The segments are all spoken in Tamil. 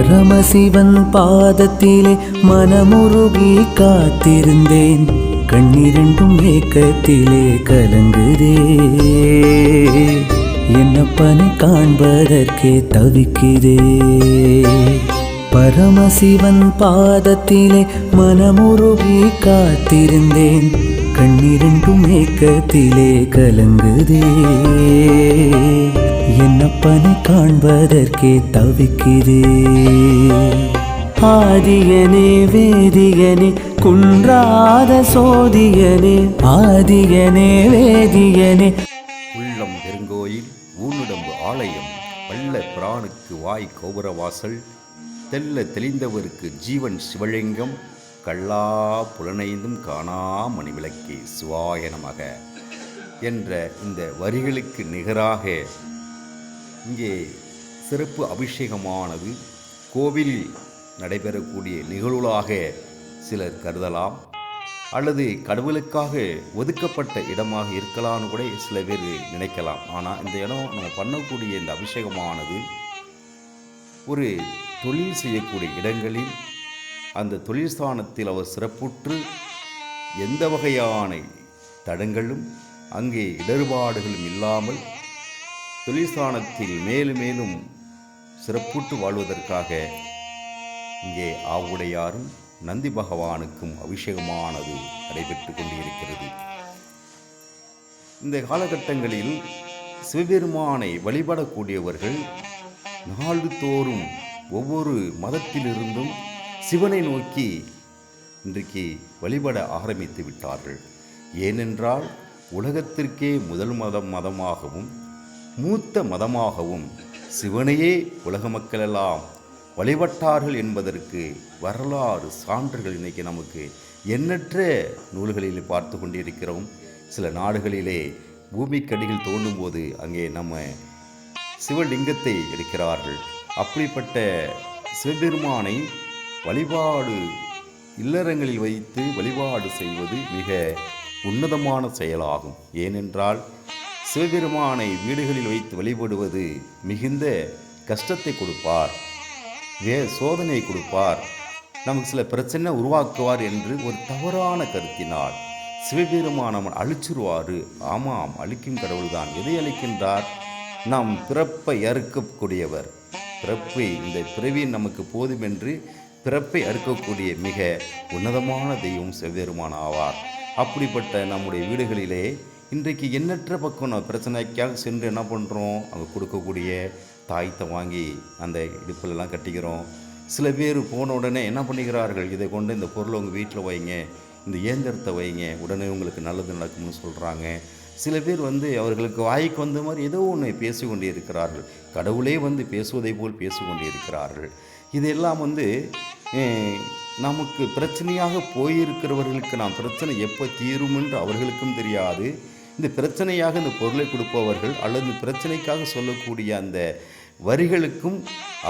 பரமசிவன் பாதத்திலே மனமுருகி காத்திருந்தேன். கண்ணிரண்டும் ஏக்கத்திலே கலங்குதே. என்னப்பனை காண்பதற்கே தவிக்கிறே பரமசிவன் பாதத்திலே மனமுருகி காத்திருந்தேன். கண்ணிரண்டும் ஏக்கத்திலே கலங்குதே. என்னப்பனை காண்பதற்கே தவிக்கிறே ஆதியனே வேதியனே குன்றாத சோதியனே ஆதியனே வேதியனே. உள்ளம் பெருங்கோயில் ஊனுடம்பு ஆலயம் பள்ள பிரானுக்கு வாய் கோபுரவாசல் தெல்ல தெளிந்தவருக்கு ஜீவன் சிவலிங்கம் கல்லா புலனைந்தும் காணா மணிவிளக்கே சிவாய என்ற இந்த வரிகளுக்கு நிகராக இங்கே சிறப்பு அபிஷேகமானது கோவிலில் நடைபெறக்கூடிய நிகழ்வுகளாக சிலர் கருதலாம். அல்லது கடவுளுக்காக ஒதுக்கப்பட்ட இடமாக இருக்கலாம்னு கூட சில பேர் நினைக்கலாம். ஆனால் இந்த இடம் நம்ம பண்ணக்கூடிய இந்த அபிஷேகமானது ஒரு தொழில் செய்யக்கூடிய இடங்களில் அந்த தொழில் ஸ்தானத்தில் அவர் சிறப்புற்று எந்த வகையான தடங்களும் அங்கே இடர்பாடுகளும் இல்லாமல் தொழில் மேலும் மேலும் சிறப்புற்று வாழ்வதற்காக இங்கே ஆவுடையாரும் நந்தி பகவானுக்கும் அபிஷேகமானது நடைபெற்று கொண்டிருக்கிறது. இந்த காலகட்டங்களில் சிவபெருமானை வழிபடக்கூடியவர்கள் நாள்தோறும் ஒவ்வொரு மதத்திலிருந்தும் சிவனை நோக்கி இன்றைக்கு வழிபட ஆரம்பித்து விட்டார்கள். ஏனென்றால் உலகத்திற்கே முதல் மதம் மதமாகவும் மூத்த மதமாகவும் சிவனையே உலக மக்களெல்லாம் வழிபட்டார்கள் என்பதற்கு வரலாறு சான்றுகள் இன்னைக்கு நமக்கு எண்ணற்ற நூல்களில் பார்த்து கொண்டிருக்கிறோம். சில நாடுகளிலே பூமிக்கடியில் தோண்டும்போது அங்கே நம்ம சிவலிங்கத்தை எடுக்கிறார்கள். அப்படிப்பட்ட சிவபெருமானை வழிபாடு இல்லறங்களில் வைத்து வழிபாடு செய்வது மிக உன்னதமான செயலாகும். ஏனென்றால் சிவபெருமானை வீடுகளில் வைத்து வழிபடுவது மிகுந்த கஷ்டத்தை கொடுப்பார். வே சோதனையை கொடுப்பார். நமக்கு சில பிரச்சனை உருவாக்குவார் என்று ஒரு தவறான கருத்தினால் சிவபெருமானவன் அழிச்சிருவார். ஆமாம் அழிக்கும் கடவுள்தான். எதை அழிக்கின்றார்? நாம் பிறப்பை அறுக்கக்கூடியவர். பிறப்பை இந்த பிறவி நமக்கு போதும் என்று பிறப்பை அறுக்கக்கூடிய மிக உன்னதமான தெய்வம் சிவபெருமான் ஆவார். அப்படிப்பட்ட நம்முடைய வீடுகளிலே இன்றைக்கு எண்ணற்ற பக்கம் நம்ம பிரச்சனைக்காக சென்று என்ன பண்ணுறோம் அங்கே கொடுக்கக்கூடிய தாயத்தை வாங்கி அந்த இடுப்புலலாம் கட்டிக்கிறோம். சில பேர் போன உடனே என்ன பண்ணிக்கிறார்கள்? இதை கொண்டு இந்த பொருளை உங்கள் வீட்டில் வைங்க. இந்த இயந்திரத்தை வைங்க. உடனே உங்களுக்கு நல்லது நடக்கும்னு சொல்கிறாங்க சில பேர் வந்து அவர்களுக்கு வாய்க்கு வந்த மாதிரி ஏதோ ஒன்று பேசி கொண்டே இருக்கிறார்கள். கடவுளே வந்து பேசுவதை போல் பேசி கொண்டே இருக்கிறார்கள். இதெல்லாம் வந்து நமக்கு பிரச்சனையாக போயிருக்கிறவர்களுக்கு நாம் பிரச்சனை எப்போ தீரும் என்று அவர்களுக்கும் தெரியாது. இந்த பிரச்சனையாக இந்த பொருளை கொடுப்பவர்கள் அல்லது இந்த பிரச்சனைக்காக சொல்லக்கூடிய அந்த வரிகளுக்கும்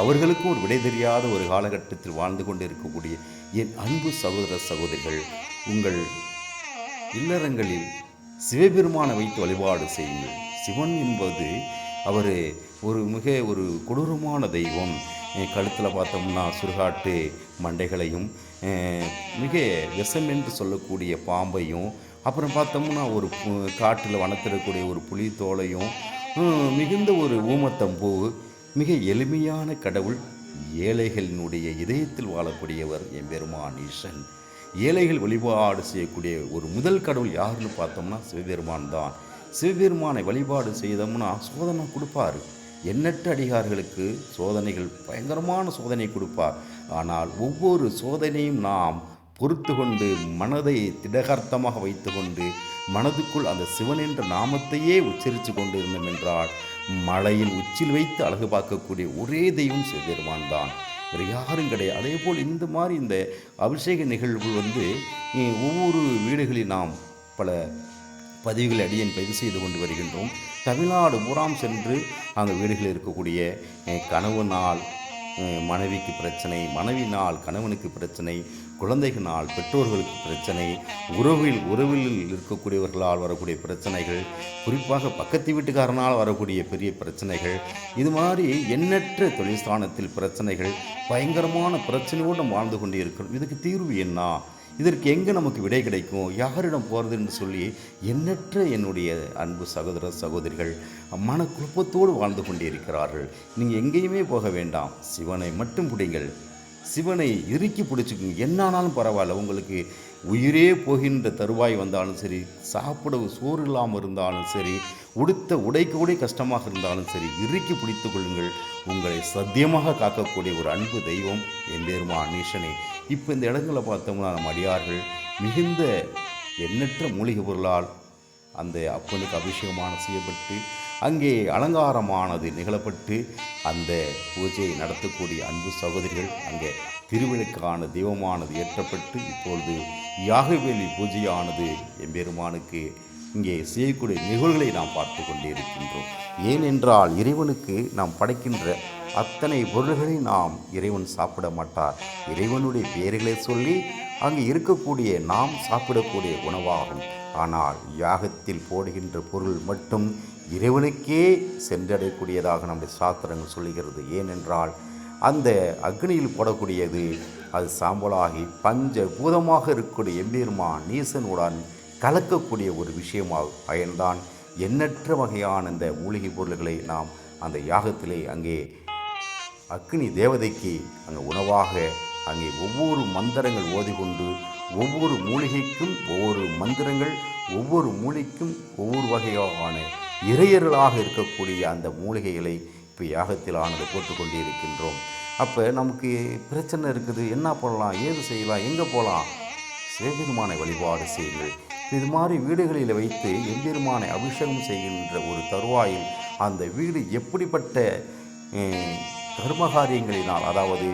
அவர்களுக்கும் ஒரு விடை தெரியாத ஒரு காலகட்டத்தில் வாழ்ந்து கொண்டு இருக்கக்கூடிய என் அன்பு சகோதர சகோதரிகள் உங்கள் இல்லறங்களில் சிவபெருமானை வைத்து வழிபாடு செய்யுங்கள். சிவன் என்பது அவர் ஒரு மிக ஒரு கொடூரமான தெய்வம். கழுத்தில் பார்த்தோம்னா சுடுகாட்டு மண்டைகளையும் மிக விஷம் என்று சொல்லக்கூடிய பாம்பையும் அப்புறம் பார்த்தோம்னா ஒரு காட்டில் வளர்த்துறக்கூடிய ஒரு புலி தோலையும் மிகுந்த ஒரு ஊமத்தம்பூ மிக எளிமையான கடவுள் ஏழைகளினுடைய இதயத்தில் வாழக்கூடியவர் என் பெருமான் ஈசன். ஏழைகள் வழிபாடு செய்யக்கூடிய ஒரு முதல் கடவுள் யாருன்னு பார்த்தோம்னா சிவபெருமான் தான். சிவபெருமானை வழிபாடு செய்தோம்னா சோதனை கொடுப்பார். எண்ணற்ற அடிகார்களுக்கு சோதனைகள் பயங்கரமான சோதனை கொடுப்பார். ஆனால் ஒவ்வொரு சோதனையும் நாம் பொறுத்து கொண்டு மனதை திடகார்த்தமாக வைத்துக்கொண்டு மனதுக்குள் அந்த சிவன் என்ற நாமத்தையே உச்சரித்து கொண்டு இருந்தோம் என்றால் மலையில் உச்சில் வைத்து அழகு பார்க்கக்கூடிய ஒரே தெய்வம் சிவபெருமான் தான். வேறு யாரும் கிடையாது. அதே போல் இந்த மாதிரி இந்த அபிஷேக நிகழ்வு வந்து ஒவ்வொரு வீடுகளில் நாம் பல பதிவுகளை அடியன் பதிவு செய்து கொண்டு வருகின்றோம். தமிழ்நாடு பூராம் சென்று அங்கே வீடுகளில் இருக்கக்கூடிய கனவு நாள் மனைவிக்கு பிரச்சனை மனைவினால் கணவனுக்கு பிரச்சனை நாள் பெற்றோர்களுக்கு பிரச்சனை உறவில் உறவில் இருக்கக்கூடியவர்களால் வரக்கூடிய பிரச்சனைகள் குறிப்பாக பக்கத்து வீட்டுக்காரனால் வரக்கூடிய பெரிய பிரச்சனைகள் இது மாதிரி எண்ணற்ற தொழில் ஸ்தானத்தில் பிரச்சனைகள் பயங்கரமான பிரச்சனையோடு நம்ம வாழ்ந்து கொண்டே இருக்கிறோம் இதுக்கு தீர்வு என்ன? இதற்கு எங்கே நமக்கு விடை கிடைக்கும்? யாரிடம் போகிறது என்று சொல்லி எண்ணற்ற என்னுடைய அன்பு சகோதர சகோதரிகள் மனக்குழப்பத்தோடு வாழ்ந்து கொண்டே இருக்கிறார்கள். நீங்கள் எங்கேயுமே போக வேண்டாம். சிவனை மட்டும் பிடிங்கள். சிவனை இறுக்கி பிடிச்சிக்கோங்க. என்னானாலும் பரவாயில்ல. உங்களுக்கு உயிரே போகின்ற தருவாய் வந்தாலும் சரி சாப்பிட சோறு இல்லாமல் இருந்தாலும் சரி உடுத்த உடைக்கு கஷ்டமாக இருந்தாலும் சரி இறுக்கி பிடித்து கொள்ளுங்கள். உங்களை சத்தியமாக காக்கக்கூடிய ஒரு அன்பு தெய்வம் எம்பெருமா அனீஷனே இப்போ இந்த இடங்களை பார்த்தோம்னா நம்ம அடியார்கள் மிகுந்த எண்ணற்ற மூலிகை பொருளால் அந்த அப்பனுக்கு அபிஷேகமான செய்யப்பட்டு அங்கே அலங்காரமானது நிகழப்பட்டு அந்த பூஜையை நடத்தக்கூடிய அன்பு சகோதரிகள் அங்கே திருவிழுக்கான தெய்வமானது ஏற்றப்பட்டு இப்பொழுது யாகவேலி பூஜையானது எம்பெருமானுக்கு இங்கே செய்யக்கூடிய நிகழ்வுகளை நாம் பார்த்து கொண்டே இருக்கின்றோம். ஏனென்றால் இறைவனுக்கு நாம் படைக்கின்ற அத்தனை பொருள்களை நாம் இறைவன் சாப்பிட மாட்டார். இறைவனுடைய பெயர்களை சொல்லி அங்கு இருக்கக்கூடிய நாம் சாப்பிடக்கூடிய உணவாகும். ஆனால் யாகத்தில் போடுகின்ற பொருள் மட்டும் இறைவனுக்கே சென்றடையக்கூடியதாக நம்முடைய சாஸ்திரங்கள் சொல்லுகிறது. ஏனென்றால் அந்த அக்னியில் போடக்கூடியது அது சாம்பலாகி பஞ்ச பூதமாக இருக்கக்கூடிய எம்பெருமான் நீசனுடன் கலக்கக்கூடிய ஒரு விஷயமாகும் பயன்தான். எண்ணற்ற வகையான இந்த மூலிகை பொருள்களை நாம் அந்த யாகத்திலே அங்கே அக்னி தேவதைக்கு அங்கே உணவாக அங்கே ஒவ்வொரு மந்திரங்கள் ஓதிக்கொண்டு ஒவ்வொரு மூலிகைக்கும் ஒவ்வொரு மந்திரங்கள் ஒவ்வொரு மூலிக்கும் ஒவ்வொரு வகையான இறையர்களாக இருக்கக்கூடிய அந்த மூலிகைகளை இப்போ யாகத்திலானது போட்டுக்கொண்டே இருக்கின்றோம். அப்போ நமக்கு பிரச்சனை இருக்குது என்ன பண்ணலாம் ஏது செய்யலாம் எங்கே போகலாம் சிவபெருமானை வழிபாடு செய்யுங்கள் இது மாதிரி வீடுகளில் வைத்து எம்பெருமானை அபிஷேகம் செய்கின்ற ஒரு தருவாயில் அந்த வீடு எப்படிப்பட்ட கர்மகாரியங்களினால் அதாவது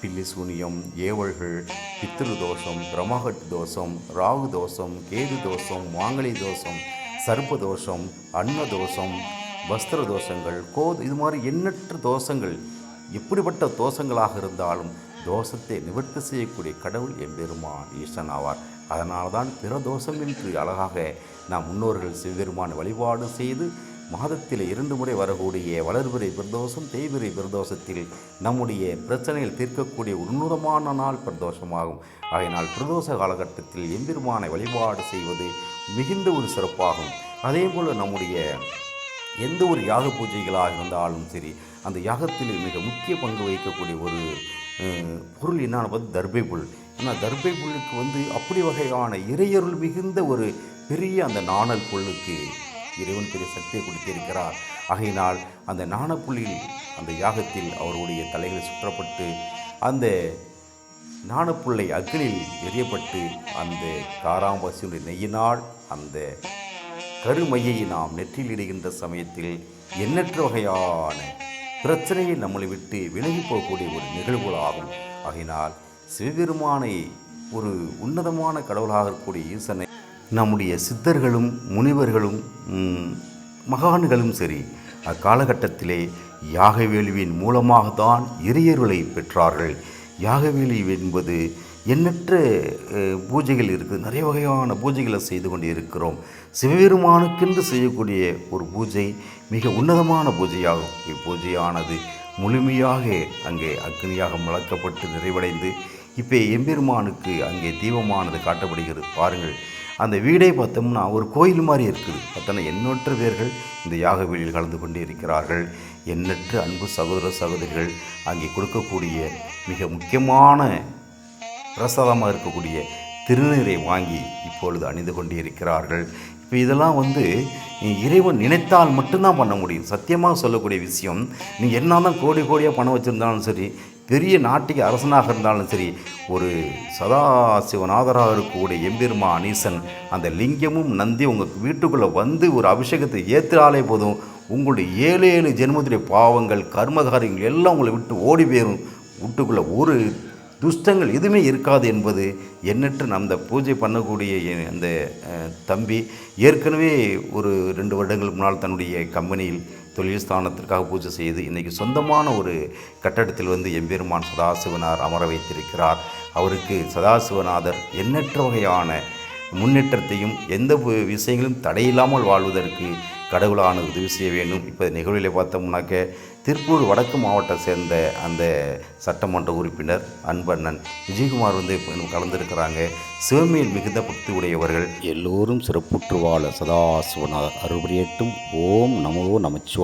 பில்லி சூனியம் ஏவல்கள் பித்திரு தோஷம் பிரம்மகட் தோஷம் ராகு தோஷம் கேது தோஷம் மாங்கலி தோஷம் சர்ப்ப தோஷம் அன்ன தோஷம் வஸ்திர தோஷங்கள் கோ இது மாதிரி எண்ணற்ற தோஷங்கள் எப்படிப்பட்ட தோஷங்களாக இருந்தாலும் தோஷத்தை நிவர்த்தி செய்யக்கூடிய கடவுள் எம்பெருமான் ஈசன் ஆவார். அதனால்தான் பிற தோஷமின்றி அழகாக நாம் முன்னோர்கள் சிவபெருமான் வழிபாடு செய்து மாதத்தில் இரண்டு முறை வரக்கூடிய வளர்பிறை பிரதோஷம் தேய்பிறை பிரதோஷத்தில் நம்முடைய பிரச்சனைகள் தீர்க்கக்கூடிய உன்னதமான நாள் பிரதோஷமாகும். அதனால் பிரதோஷ காலகட்டத்தில் எம்பெருமானை வழிபாடு செய்வது மிகுந்த ஒரு சிறப்பாகும். அதேபோல் நம்முடைய எந்த ஒரு யாக பூஜைகளாக இருந்தாலும் சரி அந்த யாகத்தில் மிக முக்கிய பங்கு வகிக்கக்கூடிய ஒரு பொருள் என்னன்னு பார்த்து தர்பை ஆனால் தர்பை புல்லுக்கு வந்து அப்படி வகையான இறையருள் மிகுந்த ஒரு பெரிய அந்த நாணல் புல்லுக்கு இறைவன் பெரிய சக்தியை கொடுத்திருக்கிறார். ஆகையினால் அந்த நாணப்புள்ளியில் அந்த யாகத்தில் அவருடைய தலைகள் சுற்றப்பட்டு அந்த நாணப்புள்ளை அக்னில் எரியப்பட்டு அந்த காராம்பாசியுடைய நெய்யினால் அந்த கருமையை நாம் நெற்றியில் இடுகின்ற சமயத்தில் எண்ணற்ற வகையான பிரச்சனையை நம்மளை விட்டு விலகி போகக்கூடிய ஒரு நிகழ்வுகளாகும். ஆகினால் சிவபெருமானை ஒரு உன்னதமான கடவுளாக இருக்கக்கூடிய ஈசனை நம்முடைய சித்தர்களும் முனிவர்களும் மகான்களும் சரி அக்காலகட்டத்திலே யாகவேலுவின் மூலமாகத்தான் இறையருளை பெற்றார்கள். யாகவேலி என்பது எண்ணற்ற பூஜைகள் இருக்குது நிறைய வகையான பூஜைகளை செய்து கொண்டு இருக்கிறோம் சிவபெருமானுக்கென்று செய்யக்கூடிய ஒரு பூஜை மிக உன்னதமான பூஜையாகும் இப்பூஜையானது முழுமையாக அங்கே அக்னியாக முழக்கப்பட்டு நிறைவடைந்து இப்போ எம்பெருமானுக்கு அங்கே தீபமானது காட்டப்படுகிறது. பாருங்கள் அந்த வீடே பார்த்தோம்னா ஒரு கோயில் மாதிரி இருக்குது. அத்தனை எண்ணற்ற பேர்கள் இந்த யாக வெளியில் கலந்து கொண்டே இருக்கிறார்கள். எண்ணற்ற அன்பு சகோதர சகோதரிகள் அங்கே கொடுக்கக்கூடிய மிக முக்கியமான பிரசாதமாக இருக்கக்கூடிய திருநீரை வாங்கி இப்பொழுது அணிந்து கொண்டே இருக்கிறார்கள். இப்போ இதெல்லாம் வந்து இறைவன் நினைத்தால் மட்டும்தான் பண்ண முடியும். சத்தியமாக சொல்லக்கூடிய விஷயம் நீங்கள் என்ன தான் கோடி கோடியாக பணம் வச்சுருந்தாலும் சரி பெரிய நாட்டுக்கு அரசனாக இருந்தாலும் சரி ஒரு சதாசிவநாதராக இருக்கக்கூடிய எம்பெருமா அனீசன் அந்த லிங்கமும் நந்தி உங்கள் வீட்டுக்குள்ளே வந்து ஒரு அபிஷேகத்தை ஏற்றுறாலே போதும். உங்களுடைய ஏழு ஏழு ஜென்மத்துடைய பாவங்கள் கர்மகாரியங்கள் எல்லாம் உங்களை விட்டு ஓடி போயிடும் வீட்டுக்குள்ளே ஒரு துஷ்டங்கள் எதுவுமே இருக்காது என்பது எண்ணற்ற அந்த பூஜை பண்ணக்கூடிய அந்த தம்பி ஏற்கனவே ஒரு ரெண்டு வருடங்களுக்கு முன்னால் தன்னுடைய கம்பெனியில் தொழில் ஸ்தானத்திற்காக பூஜை செய்து இன்றைக்கி சொந்தமான ஒரு கட்டடத்தில் வந்து எம்பெருமான் சதாசிவனார் அமர வைத்திருக்கிறார். அவருக்கு சதாசிவநாதர் எண்ணற்ற வகையான முன்னேற்றத்தையும் எந்த விஷயங்களும் தடையில்லாமல் வாழ்வதற்கு கடவுளான உதவி செய்ய வேண்டும். இப்போ நிகழ்வில் பார்த்தோம்னாக்க திருப்பூர் வடக்கு மாவட்டத்தை சேர்ந்த அந்த சட்டமன்ற உறுப்பினர் அன்பண்ணன் விஜயகுமார் வந்து இப்போ கலந்துருக்கிறாங்க. சிவமேல் மிகுந்த பக்தி உடையவர்கள். எல்லோரும் சிறப்புற்று வாழ சதாசிவநாதர் அருள்புரியட்டும். ஓம் நமோ நமச்சோ